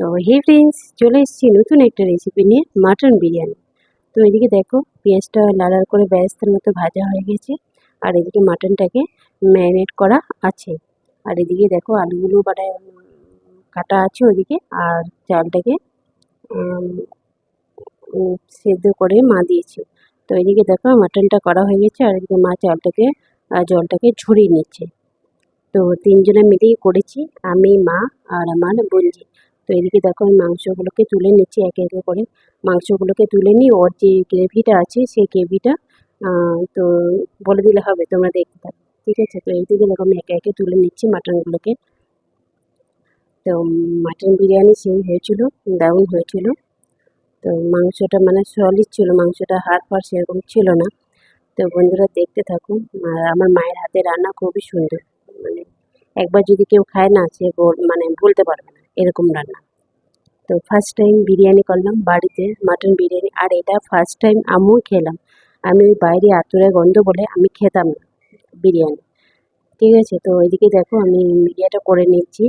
তো হে ফ্রেন্ডস চলে এসেছি নতুন একটা রেসিপি নিয়ে মাটন বিরিয়ানি। তো এদিকে দেখো, পেঁয়াজটা লাল লাল করে ব্যস্তার মতো ভাজা হয়ে গেছে, আর এদিকে মাটনটাকে ম্যারিনেট করা আছে। আর এদিকে দেখো, আলুগুলো বাটা কাটা আছে ওদিকে, আর চালটাকে সেদ্ধ করে মা দিয়েছে তো এদিকে দেখো মাটনটা করা হয়ে গেছে, আর এদিকে মা চালটাকে জলটাকে ঝরিয়ে নিচ্ছে। তো তিনজনে মিলেই করেছি, আমি, মা আর আমার বোনজি। তো এদিকে দেখো আমি মাংসগুলোকে তুলে নিচ্ছি একে একে করে। মাংসগুলোকে তুলে নিই ওর যে গ্রেভিটা আছে, সেই গ্রেভিটা তো বলে দিলে হবে তোমরা দেখতে থাকো ঠিক আছে? তো এইদিকে দেখো আমি একে একে তুলে নিচ্ছি মাটনগুলোকে। তো মাটন বিরিয়ানি সেই হয়েছিল দারুণ হয়েছিল। তো মাংসটা মানে সলিড ছিল, মাংসটা হাড় ফাড় সেরকম ছিল না। তো বন্ধুরা দেখতে থাকুন আর আমার মায়ের হাতে রান্না খুবই সুন্দর। মানে একবার যদি কেউ খায় না, সে মানে ভুলতে পারবে এরকম রান্না। তো ফার্স্ট টাইম বিরিয়ানি করলাম বাড়িতে মাটন বিরিয়ানি। আর এটা ফার্স্ট টাইম আমিও খেলাম। আমি ওই বাইরে আতুরে গন্ধ বলে আমি খেতাম না বিরিয়ানি। ঠিক আছে? তো ওইদিকে দেখো আমি মিডিয়াটা করে নিচ্ছি।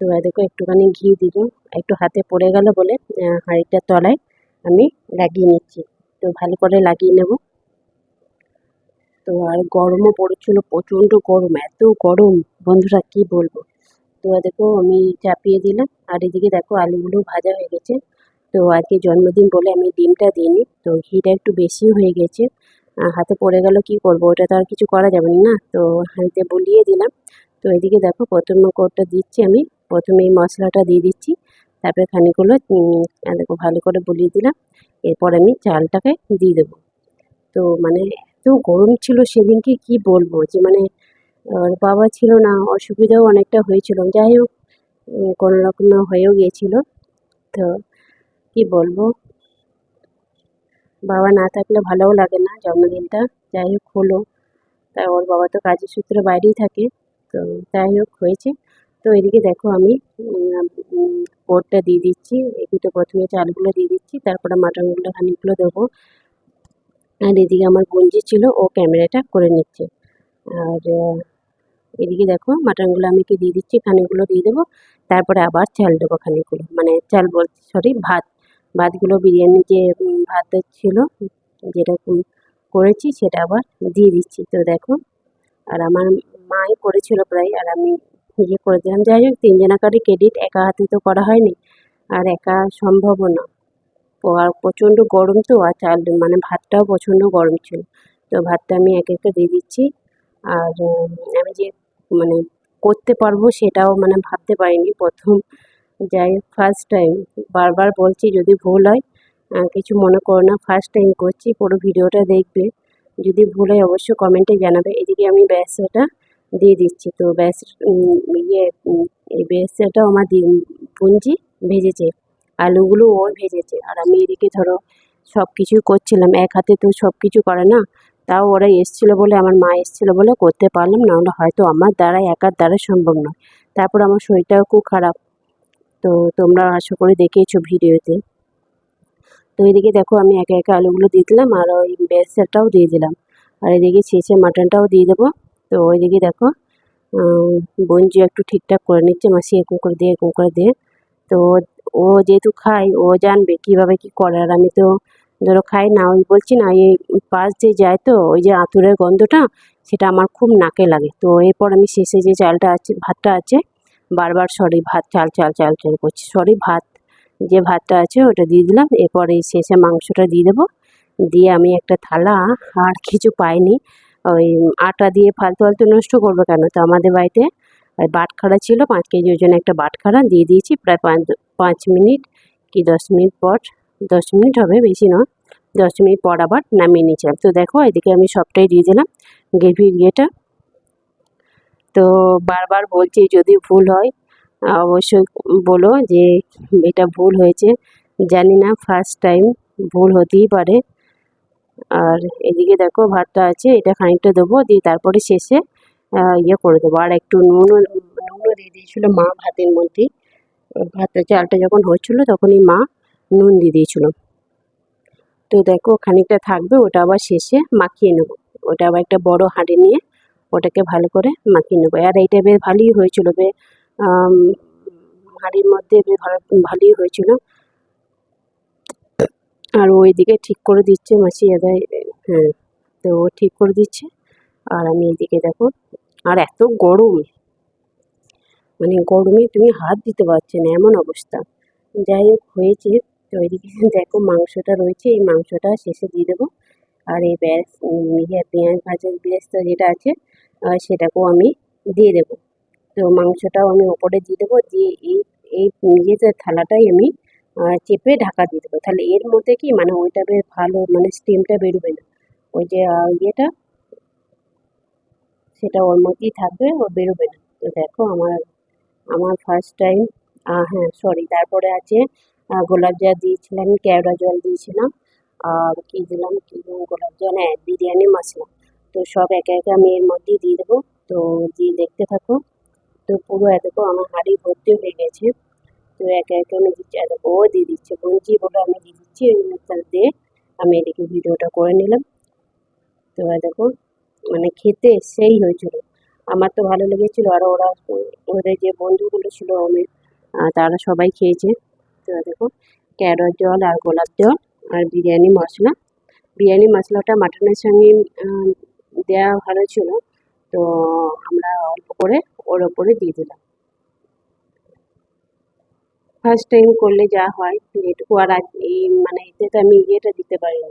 তো দেখো একটুখানি ঘি দিব একটু হাতে পড়ে গেল বলে আহ, হাঁড়িটার তলায় আমি লাগিয়ে নিচ্ছি। তো ভালো করে লাগিয়ে নেব। তো আর গরমও পড়েছিল প্রচণ্ড গরম এত গরম। বন্ধুরা কি বলব? তো দেখো আমি চাপিয়ে দিলাম। আর এদিকে দেখো আলুগুলো ভাজা হয়ে গেছে। তো আজকে জন্মদিন বলে আমি ডিমটা দিইনি। তো ঘিটা একটু বেশি হয়ে গেছে। হাতে পড়ে গেল, কি করব? ওটা তো আর কিছু করা যাবে না। তো হাঁড়িতে বলিয়ে দিলাম। তো এদিকে দেখো প্রথমে কোটটা দিচ্ছি আমি। প্রথমে এই মশলাটা দিয়ে দিচ্ছি। তারপরে খানিকগুলো দেখো ভালো করে বলিয়ে দিলাম। এরপর আমি চালটাকে দিয়ে দেবো। তো মানে এত গরম ছিল সেদিনকে কি বলব? যে মানে আর বাবা ছিল না, অসুবিধাও অনেকটা হয়েছিল। যাই হোক কোনো রকমে হয়েও গিয়েছিল। তো কি বলব? বাবা না থাকলে ভালোও লাগে না জন্মদিনটা। যাই হোক, হলো। তাই ওর বাবা তো কাজের সূত্রে বাইরেই থাকে। তো যাই হোক, হয়েছে। তো এদিকে দেখো আমি পোরটা দিয়ে দিচ্ছি। এদিকে প্রথমে চালগুলো দিয়ে দিচ্ছি। তারপরে মাটনগুলো খানিকগুলো দেবো। আর এদিকে আমার গঞ্জি ছিল, ও ক্যামেরাটা করে নিচ্ছে। আর এদিকে দেখো মাটনগুলো আমি কি দিয়ে দিচ্ছি, খানিকগুলো দিয়ে দেবো। তারপরে আবার চাল দেবো খানিকগুলো। মানে চাল বলছি সরি ভাত। ভাতগুলো বিরিয়ানি যে ভাত ছিল, যেটা করেছি সেটা আবার দিয়ে দিচ্ছি। তো দেখো, আর আমার মাই করেছিল প্রায়, আর আমি ইয়ে করে দিলাম। যাই হোক তিনজনাকারই ক্রেডিট একা হাতে তো করা হয়নি। আর একা সম্ভবও না। আর প্রচণ্ড গরম তো, আর চাল মানে ভাতটাও প্রচণ্ড গরম ছিল। তো ভাতটা আমি এক একটা দিয়ে দিচ্ছি। আর আমি যে মানে করতে পারব সেটাও মানে ভাবতে পারিনি। প্রথম যাই ফার্স্ট টাইম বারবার বলছি যদি ভুল হয় কিছু মনে করো না ফার্স্ট টাইম করছি, পুরো ভিডিওটা দেখবে। যদি ভুল হয় অবশ্যই কমেন্টে জানাবে। এদিকে আমি ব্যাসটা দিয়ে দিচ্ছি। তো ব্যাস ইয়ে এই ব্যাসটাও আমার পুঞ্জি ভেজেছে, আলুগুলো ও ভেজেছে। আর আমি এদিকে ধরো সব কিছুই করছিলাম। এক হাতে তো সব কিছু করে না তাও ওরা এসেছিল বলে, আমার মা এসেছিল বলে করতে পারলাম নাহলে হয়তো আমার দ্বারাই একার দ্বারা সম্ভব নয়। তারপর আমার শরীরটাও খুব খারাপ। তো তোমরা আশা করি দেখেছ ভিডিওতে। তো এদিকে দেখো আমি একে একে আলুগুলো দিয়ে দিলাম আর ওই বেসারটাও দিয়ে দিলাম। আর এদিকে ছেঁচে মাটনটাও দিয়ে দেবো। তো ওইদিকে দেখো বঞ্জি একটু ঠিকঠাক করে নিচ্ছে, মাসি এরকম করে দিয়ে এরকম করে দিয়ে তো ও যেহেতু খায়, ও জানবে কীভাবে কি করে। আর আমি তো ধরো খাই, না ওই বলছি না, এই পাশ দিয়ে যায় তো, ওই যে আঁতুরের গন্ধটা, সেটা আমার খুব নাকে লাগে। তো এরপর আমি শেষে যে চালটা আছে, ভাতটা আছে, বারবার সরি ভাত, চাল চাল চাল চাল করছি। সরি ভাত, যে ভাতটা আছে ওটা দিয়ে দিলাম, এরপর এই শেষে মাংসটা দিয়ে দেবো। দিয়ে আমি একটা থালা, আর কিছু পাইনি। ওই আটা দিয়ে ফালতু ফালতু নষ্ট করব কেন? তো আমাদের বাড়িতে বাটখারা ছিল, পাঁচ কেজি ওজনে একটা বাটখারা, দিয়ে দিয়েছি প্রায় পাঁচ পাঁচ মিনিট কি দশ মিনিট পর। দশ মিনিট হবে, বেশি নয়। দশ মিনিট পর আবার নামিয়ে নিয়েছিলাম। তো দেখো, এদিকে আমি সবটাই দিয়ে দিলাম, গ্রেভির ইয়েটা। তো বারবার বলছি, যদি ভুল হয় অবশ্যই বলো যে এটা ভুল হয়েছে। জানি না ফার্স্ট টাইম ভুল হতেই পারে। আর এদিকে দেখো, ভাতটা আছে, এটা খানিকটা দেবো, দিয়ে তারপরে শেষে ইয়ে করে দেবো। আর একটু নুনও নুনও দিয়ে দিয়েছিলো মা ভাতের মধ্যে ভাতের চালটা যখন হচ্ছিল, তখনই মা নুন দিয়ে দিয়েছিলো তো দেখো খানিকটা থাকবে, ওটা আবার শেষে মাখিয়ে নেব। ওটা আবার একটা বড় হাঁড়ি নিয়ে ওটাকে ভালো করে মাখিয়ে নেব। আর এইটা বেশ ভালোই হয়েছিল বে হাঁড়ির মধ্যে বেশ ভালো ভালোই হয়েছিল। আর ওইদিকে ঠিক করে দিচ্ছে, মাসি এদাই হ্যাঁ তো ও ঠিক করে দিচ্ছে। আর আমি এইদিকে দেখো, আর এত গরম। মানে গরমে তুমি হাত দিতে পারছে না, এমন অবস্থা। যাই হোক, হয়েছে। তো এদিকে দেখো, মাংসটা রয়েছে, এই মাংসটা শেষে দিয়ে দেবো। আর এই ব্যাস ইয়ে পেঁয়াজ ভাজার বেরেস্তা যেটা আছে সেটাকেও আমি দিয়ে দেবো। তো মাংসটাও আমি ওপরে দিয়ে দেবো, দিয়ে এই এই ইয়েতে থালাটাই আমি চেপে ঢাকা দিয়ে দেবো। তাহলে এর মধ্যে কি মানে ওইটা বেশ ভালো মানে স্টিমটা বেরোবে না। ওই যে ইয়েটা, সেটা ওর মধ্যেই থাকবে, ও বেরোবে না। তো দেখো, আমার আমার ফার্স্ট টাইম হ্যাঁ সরি তারপরে আছে গোলাপ জল দিয়েছিলাম, কেওড়া জল দিয়েছিলাম, আর কি দিলাম, কি গোলাপ জল হ্যাঁ বিরিয়ানি মশলা। তো সব একে একে আমি এর মধ্যেই দিয়ে দেবো। তো দিয়ে দেখতে থাকো, তো পুরো এতক্ষণ আমার হাঁড়ি ভর্তি হয়ে গেছে। তো একে একে আমি দিচ্ছি এতক্ষণ ও দিয়ে দিচ্ছে বঞ্চি বলে আমি দিয়ে দিচ্ছি মশলা দিয়ে আমি এদিকে ভিডিওটা করে নিলাম। তো দেখো মানে খেতে সেই হয়েছিল। আমার তো ভালো লেগেছিল, আর ওরা, ওদের যে বন্ধুগুলো ছিল, আমি তারা সবাই খেয়েছে। তো দেখো ক্যারট জল আর গোলাপ জল আর বিরিয়ানি মশলা। বিরিয়ানি মশলাটা মাটনের সঙ্গে দেওয়া ভালো ছিল, তো আমরা অল্প করে ওর ওপরে দিয়ে দিলাম। ফার্স্ট টাইম করলে যা হয় যেটুকু আর এই মানে এতে তো আমি ইয়েটা দিতে পারিনি।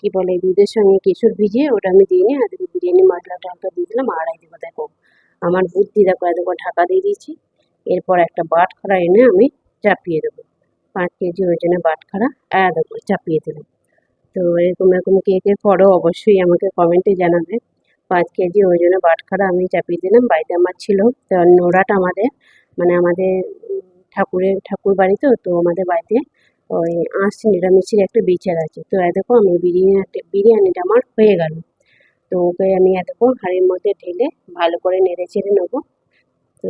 কী বলে, দুধের সঙ্গে কেশর ভিজিয়ে ওটা আমি দিইনি, আর বিরিয়ানি মশলাটা হালকা দিয়ে দিলাম, আড়াই দেবো। দেখো, আমার বুদ্ধি দেখো, এতক্ষণ ঢাকা দিয়ে দিয়েছি, এরপর একটা বাটখারা এনে আমি চাপিয়ে দেবো। পাঁচ কেজি ওজনে বাটখারা আর দেখো চাপিয়ে দিলাম। তো এরকম এরকম কে কে করো অবশ্যই আমাকে কমেন্টে জানাবে। পাঁচ কেজি ওজনে বাটখারা আমি চাপিয়ে দিলাম। বাড়িতে আমার ছিল, তো নোড়াটা আমাদের মানে আমাদের ঠাকুরের ঠাকুর বাড়ি তো তো আমাদের বাড়িতে ওই আঁশ নিরামিষের একটা বিচার আছে। তো দেখো আমি বিরিয়ানি, বিরিয়ানিটা আমার হয়ে গেল। তো ওকে আমি এতক্ষণ হাড়ির মধ্যে ঢেলে ভালো করে নেড়ে চেড়ে নেব। তো